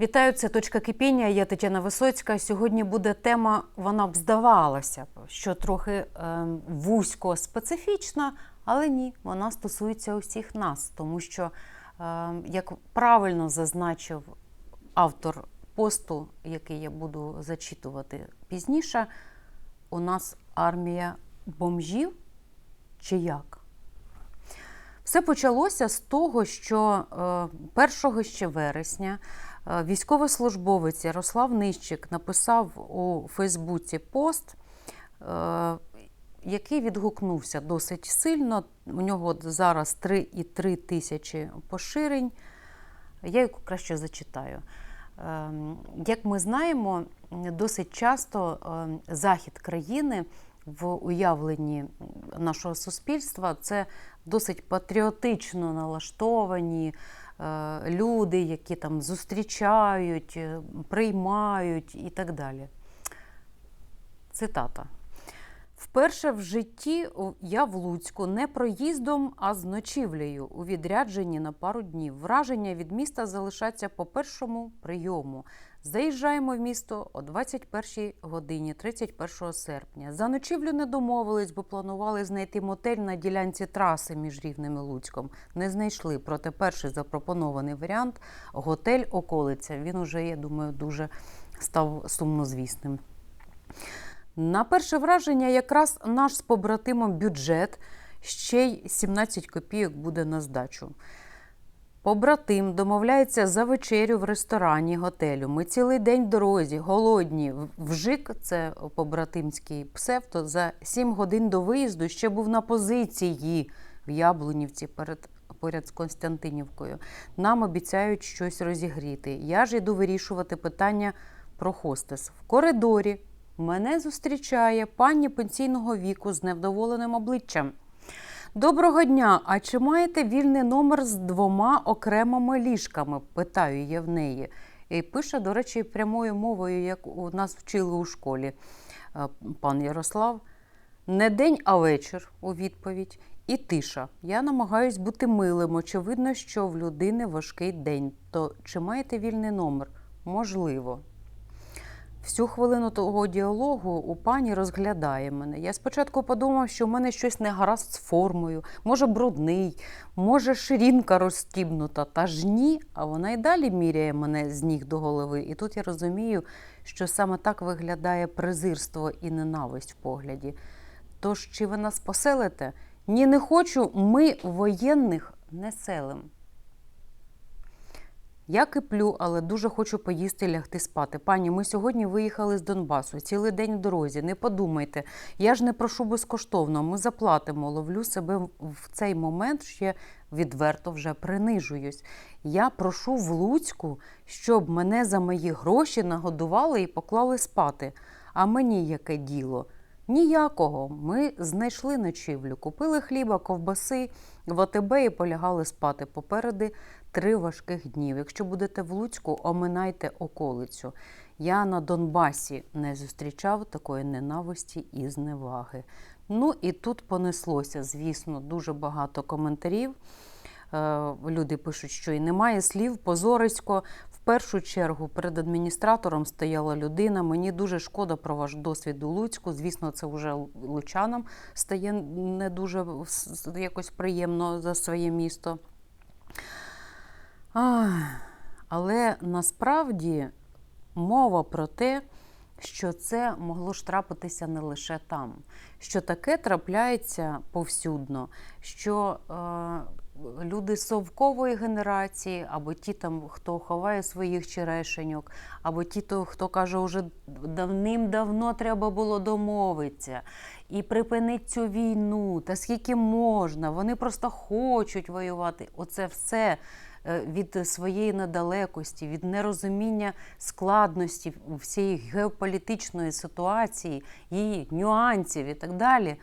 Вітаю, це точка кипіння. Я Тетяна Висоцька. Сьогодні буде тема, вона б здавалася, що трохи е, вузько специфічна, але ні, вона стосується усіх нас, тому що, е, як правильно зазначив автор посту, який я буду зачитувати пізніше, у нас армія бомжів чи як? Все почалося з того, що е, 1 ще вересня е, військовослужбовець Ярослав Нищик написав у Фейсбуці пост, е, який відгукнувся досить сильно. У нього зараз 3,3 тисячі поширень. Я його краще зачитаю. Е, Як ми знаємо, досить часто е, захід країни в уявленні нашого суспільства це досить патріотично налаштовані е, люди, які там зустрічають, е, приймають і так далі. Цитата. Вперше в житті я в Луцьку не проїздом, а з ночівлею у відрядженні на пару днів. Враження від міста залишаться по першому прийому. Заїжджаємо в місто о 21 годині 31 серпня. За ночівлю не домовились, бо планували знайти мотель на ділянці траси між Рівнем і Луцьком. Не знайшли, проте перший запропонований варіант готель околиця. Він уже, я думаю, дуже став сумнозвісним. На перше враження, якраз наш з побратимом бюджет ще й 17 копійок буде на здачу. Побратим домовляється за вечерю в ресторані готелю. Ми цілий день в дорозі, голодні. Вжик, це побратимський псевдо, за 7 годин до виїзду ще був на позиції в Яблунівці перед, поряд з Константинівкою. Нам обіцяють щось розігріти. Я ж іду вирішувати питання про хостес. В коридорі мене зустрічає пані пенсійного віку з невдоволеним обличчям. Доброго дня! А чи маєте вільний номер з двома окремими ліжками? питаю я в неї. І пише, до речі, прямою мовою, як у нас вчили у школі е, пан Ярослав. Не день, а вечір у відповідь. І тиша. Я намагаюсь бути милим. Очевидно, що в людини важкий день. То чи маєте вільний номер? Можливо. Всю хвилину того діалогу у пані розглядає мене. Я спочатку подумав, що в мене щось не гаразд з формою, може, брудний, може, ширинка розстібнута. Та ж ні, а вона й далі міряє мене з ніг до голови. І тут я розумію, що саме так виглядає презирство і ненависть в погляді. Тож, чи ви нас поселите? Ні, не хочу, ми воєнних не селим. Я киплю, але дуже хочу поїсти лягти спати. Пані, ми сьогодні виїхали з Донбасу, цілий день в дорозі. Не подумайте, я ж не прошу безкоштовно, ми заплатимо. Ловлю себе в- цей момент, ще відверто вже принижуюсь. Я прошу в Луцьку, щоб мене за мої гроші нагодували і поклали спати. А мені яке діло? Ніякого. Ми знайшли ночівлю, купили хліба, ковбаси в АТБ і полягали спати. Попереди три важких днів. Якщо будете в Луцьку, оминайте околицю. Я на Донбасі не зустрічав такої ненависті і зневаги. Ну і тут понеслося, звісно, дуже багато коментарів. Е, Люди пишуть, що і немає слів, позорисько. Першу чергу перед адміністратором стояла людина. Мені дуже шкода про ваш досвід у Луцьку. Звісно, це вже лучанам стає не дуже якось приємно за своє місто. Але насправді мова про те, що це могло ж трапитися не лише там, що таке трапляється повсюдно, що е, люди совкової генерації, або ті, там, хто ховає своїх черешеньок, або ті, хто каже, вже давним-давно треба було домовитися і припинити цю війну, та скільки можна, вони просто хочуть воювати. Оце все е, від своєї недалекості, від нерозуміння складності всієї геополітичної ситуації, її нюансів і так далі.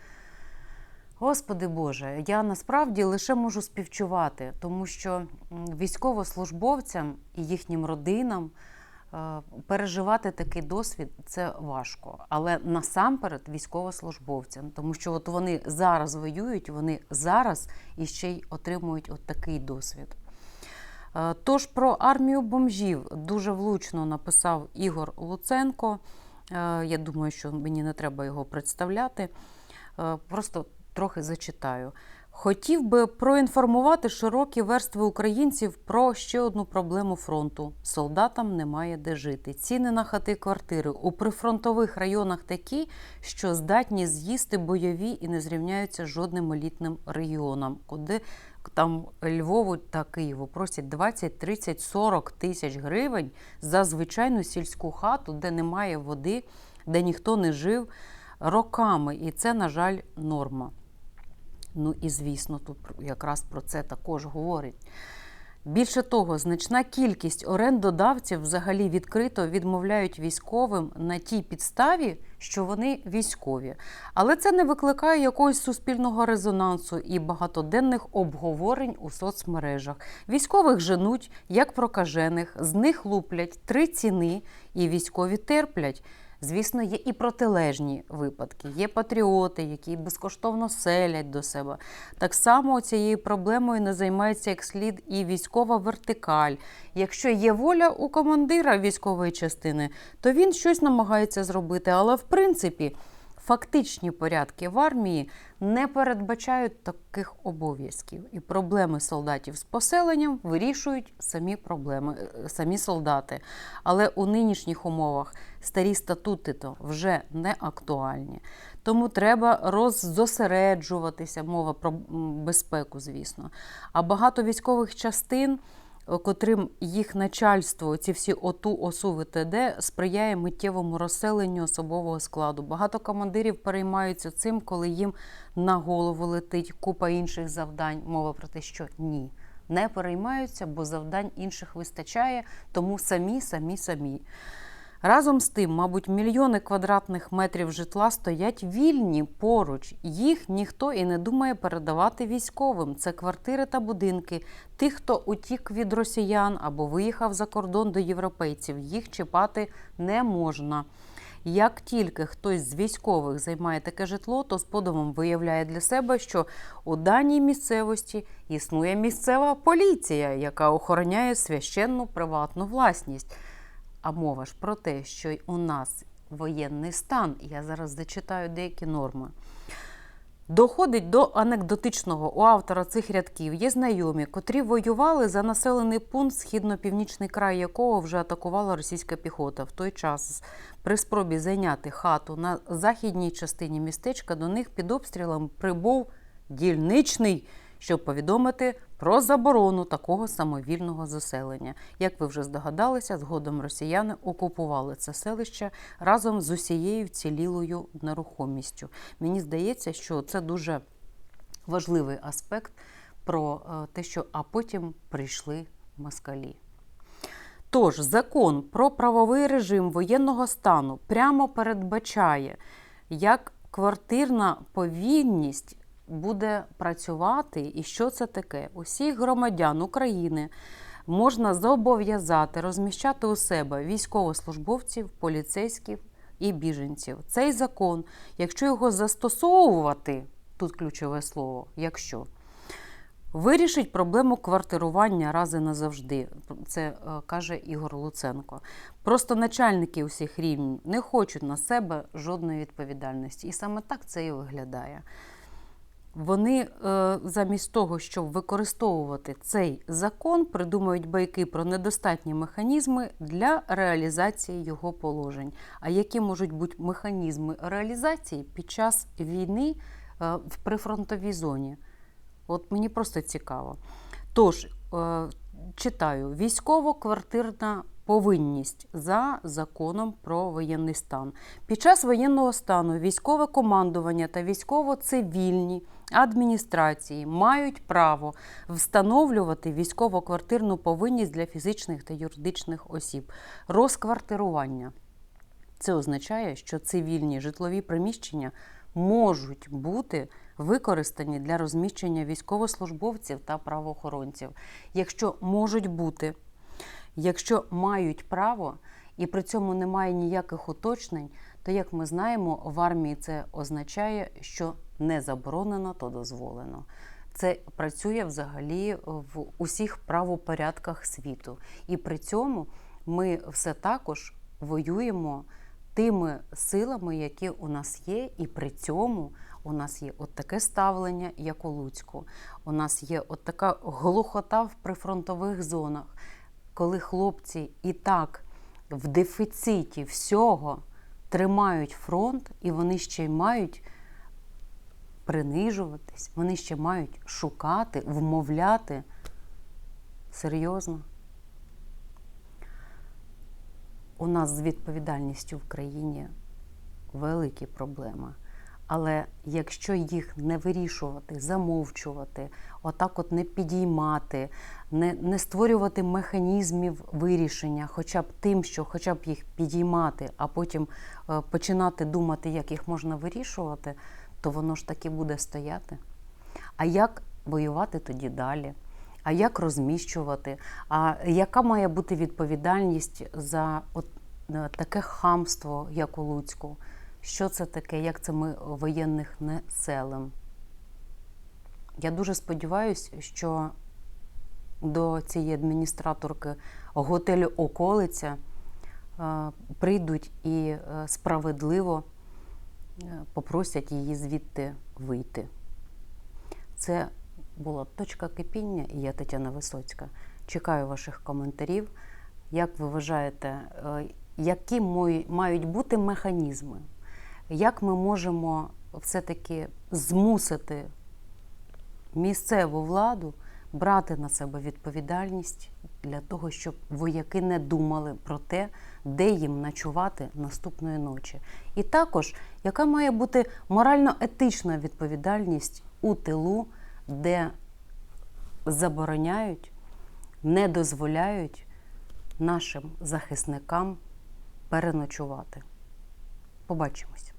Господи Боже, я насправді лише можу співчувати, тому що військовослужбовцям і їхнім родинам е, переживати такий досвід це важко. Але насамперед військовослужбовцям, тому що от вони зараз воюють, вони зараз і ще й отримують от такий досвід. Е, Тож про армію бомжів дуже влучно написав Ігор Луценко. Е, Я думаю, що мені не треба його представляти. Просто трохи зачитаю. Хотів би проінформувати широкі верстви українців про ще одну проблему фронту: солдатам немає де жити. Ціни на хати квартири у прифронтових районах такі, що здатні з'їсти бойові і не зрівняються з жодним елітним регіоном, куди там Львову та Києву просять 20, 30, 40 тисяч гривень за звичайну сільську хату, де немає води, де ніхто не жив роками. І це, на жаль, норма. Ну і звісно, тут якраз про це також говорить. Більше того, значна кількість орендодавців взагалі відкрито відмовляють військовим на тій підставі, що вони військові. Але це не викликає якогось суспільного резонансу і багатоденних обговорень у соцмережах. Військових женуть як прокажених, з них луплять три ціни, і військові терплять. Звісно, є і протилежні випадки. Є патріоти, які безкоштовно селять до себе. Так само цією проблемою не займається як слід і військова вертикаль. Якщо є воля у командира військової частини, то він щось намагається зробити. Але в принципі фактичні порядки в армії не передбачають таких обов'язків. І проблеми солдатів з поселенням вирішують самі проблеми, е, самі солдати. Але у нинішніх умовах старі статути то вже не актуальні. Тому треба роззосереджуватися, мова про безпеку, звісно. А багато військових частин котрим їх начальство, ці всі ОТУ, ОСУ, ВТД, сприяє миттєвому розселенню особового складу. Багато командирів переймаються цим, коли їм на голову летить купа інших завдань. Мова про те, що ні. Не переймаються, бо завдань інших вистачає, тому самі, самі, самі. Разом з тим, мабуть, мільйони квадратних метрів житла стоять вільні поруч. Їх ніхто і не думає передавати військовим. Це квартири та будинки. Тих, хто утік від росіян або виїхав за кордон до європейців, їх чіпати не можна. Як тільки хтось з військових займає таке житло, то з подивом виявляє для себе, що у даній місцевості існує місцева поліція, яка охороняє священну приватну власність. А мова ж про те, що у нас воєнний стан, я зараз зачитаю деякі норми. Доходить до анекдотичного у автора цих рядків є знайомі, котрі воювали за населений пункт, східно-північний край якого вже атакувала російська піхота. В той час при спробі зайняти хату на західній частині містечка до них під обстрілом прибув дільничний, щоб повідомити про заборону такого самовільного заселення. Як ви вже здогадалися, згодом росіяни окупували це селище разом з усією вцілілою нерухомістю. Мені здається, що це дуже важливий аспект про е, те, що а потім прийшли москалі. Тож закон про правовий режим воєнного стану прямо передбачає, як квартирна повільність буде працювати і що це таке. Усіх громадян України можна зобов'язати розміщати у себе військовослужбовців, поліцейських і біженців. Цей закон, якщо його застосовувати, тут ключове слово, якщо. Вирішить проблему квартирування раз і назавжди, це е, каже Ігор Луценко. Просто начальники усіх рівнів не хочуть на себе жодної відповідальності. І саме так це і виглядає. Вони е, замість того, щоб використовувати цей закон, придумують байки про недостатні механізми для реалізації його положень. А які можуть бути механізми реалізації під час війни е, в прифронтовій зоні? От мені просто цікаво. Тож, е, читаю: військово-квартирна повинність за законом про воєнний стан. Під час воєнного стану військове командування та військово-цивільні адміністрації мають право встановлювати військово-квартирну повинність для фізичних та юридичних осіб. Розквартирування. Це означає, що цивільні житлові приміщення можуть бути використані для розміщення військовослужбовців та правоохоронців. Якщо можуть бути, якщо мають право і при цьому немає ніяких уточнень, то, як ми знаємо, в армії це означає, що не заборонено, то дозволено. Це працює взагалі в усіх правопорядках світу. І при цьому ми все також воюємо тими силами, які у нас є, і при цьому у нас є от таке ставлення, як у Луцьку. У нас є от така глухота в прифронтових зонах, коли хлопці і так в дефіциті всього тримають фронт, і вони ще й мають принижуватись, вони ще мають шукати, вмовляти. Серйозно. У нас з відповідальністю в країні великі проблеми. Але якщо їх не вирішувати, замовчувати, отак от не підіймати, не, не створювати механізмів вирішення, хоча б тим, що хоча б їх підіймати, а потім е, починати думати, як їх можна вирішувати, то воно ж таки буде стояти. А як воювати тоді далі? А як розміщувати? А яка має бути відповідальність за от е, таке хамство, як у Луцьку? Що це таке, як це ми воєнних не селим? Я дуже сподіваюся, що до цієї адміністраторки готелю Околиця е, прийдуть і е, справедливо е, попросять її звідти вийти. Це була точка кипіння, і я Тетяна Висоцька. Чекаю ваших коментарів. Як ви вважаєте, які мають бути механізми? Як ми можемо все-таки змусити місцеву владу брати на себе відповідальність для того, щоб вояки не думали про те, де їм ночувати наступної ночі? І також, яка має бути морально-етична відповідальність у тилу, де забороняють, не дозволяють нашим захисникам переночувати? Побачимось.